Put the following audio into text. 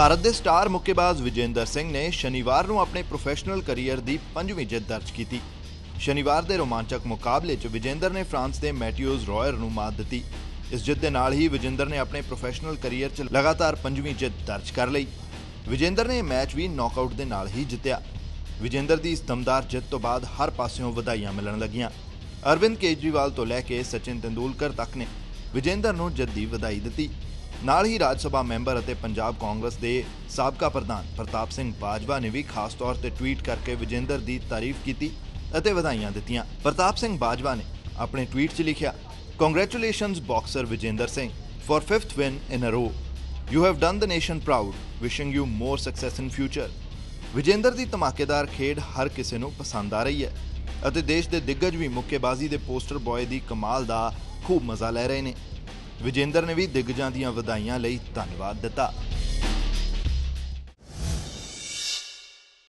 ਭਾਰਤ ਦੇ ਸਟਾਰ ਮੁੱਕੇਬਾਜ਼ ਵਿਜੇਂਦਰ ਸਿੰਘ ਨੇ ਸ਼ਨੀਵਾਰ ਨੂੰ ਆਪਣੇ ਪ੍ਰੋਫੈਸ਼ਨਲ ਕੈਰੀਅਰ ਦੀ ਪੰਜਵੀਂ ਜਿੱਤ ਦਰਜ ਕੀਤੀ। ਸ਼ਨੀਵਾਰ ਦੇ ਰੋਮਾਂਚਕ ਮੁਕਾਬਲੇ 'ਚ ਵਿਜੇਂਦਰ ਨੇ ਫਰਾਂਸ ਦੇ ਮੈਟਿਓਜ਼ ਰॉयर ਨੂੰ ਮਾਤ ਦਿੱਤੀ। ਇਸ ਜਿੱਤ ਦੇ ਨਾਲ ਹੀ ਵਿਜੇਂਦਰ ਨੇ ਆਪਣੇ ਪ੍ਰੋਫੈਸ਼ਨਲ ਕੈਰੀਅਰ 'ਚ ਲਗਾਤਾਰ ਪੰਜਵੀਂ ਜਿੱਤ ਦਰਜ ਕਰ ਲਈ। ਵਿਜੇਂਦਰ ਨੇ ਇਹ ਮੈਚ ਵੀ ਨੌਕਆਊਟ ਦੇ ਨਾਲ ਹੀ ਜਿੱਤਿਆ। ਵਿਜੇਂਦਰ ਦੀ ਇਸ ਦਮਦਾਰ ਜਿੱਤ ਤੋਂ ਬਾਅਦ ਹਰ ਪਾਸਿਓਂ ਵਧਾਈਆਂ ਮਿਲਣ ਲੱਗੀਆਂ। ਅਰਵਿੰਦ ਕੇਜਰੀਵਾਲ ਤੋਂ ਲੈ ਕੇ ਸਚਿਨ ਤੈਂਦੂਲਕਰ ਤੱਕ ਨੇ ਵਿਜੇਂਦਰ ਨੂੰ ਜਿੱਤ ਦੀ ਵਧਾਈ ਦਿੱਤੀ। ਨਾਲ ਹੀ ਰਾਜ ਸਭਾ ਮੈਂਬਰ ਅਤੇ ਪੰਜਾਬ ਕਾਂਗਰਸ ਦੇ ਸਾਬਕਾ ਪ੍ਰਧਾਨ ਪ੍ਰਤਾਪ ਸਿੰਘ ਬਾਜਵਾ ਨੇ ਵੀ ਖਾਸ ਤੌਰ ਤੇ ਟਵੀਟ ਕਰਕੇ ਵਿਜੇਂਦਰ ਦੀ ਤਾਰੀਫ ਕੀਤੀ ਅਤੇ ਵਧਾਈਆਂ ਦਿੱਤੀਆਂ। ਪ੍ਰਤਾਪ ਸਿੰਘ ਬਾਜਵਾ ਨੇ ਆਪਣੇ ਟਵੀਟ 'ਚ ਲਿਖਿਆ congratulations boxer Vijender Singh for 5th win in a row you have done the nation proud wishing you more success in future Vijender ਦੀ ਧਮਾਕੇਦਾਰ ਖੇਡ ਹਰ ਕਿਸੇ ਨੂੰ ਪਸੰਦ ਆ ਰਹੀ ਹੈ ਅਤੇ ਦੇਸ਼ ਦੇ ਦਿੱਗਜ ਵੀ ਮੁੱਕੇਬਾਜ਼ੀ ਦੇ ਪੋਸਟਰ ਬॉय ਦੀ ਕਮਾਲ ਦਾ ਖੂਬ ਮਜ਼ਾ ਲੈ ਰਹੇ ਨੇ। ਵਿਜੇਂਦਰ ਨੇ ਵੀ ਦਿੱਗਜਾਂ ਦੀਆਂ ਵਧਾਈਆਂ ਲਈ ਧੰਨਵਾਦ ਦਿੱਤਾ।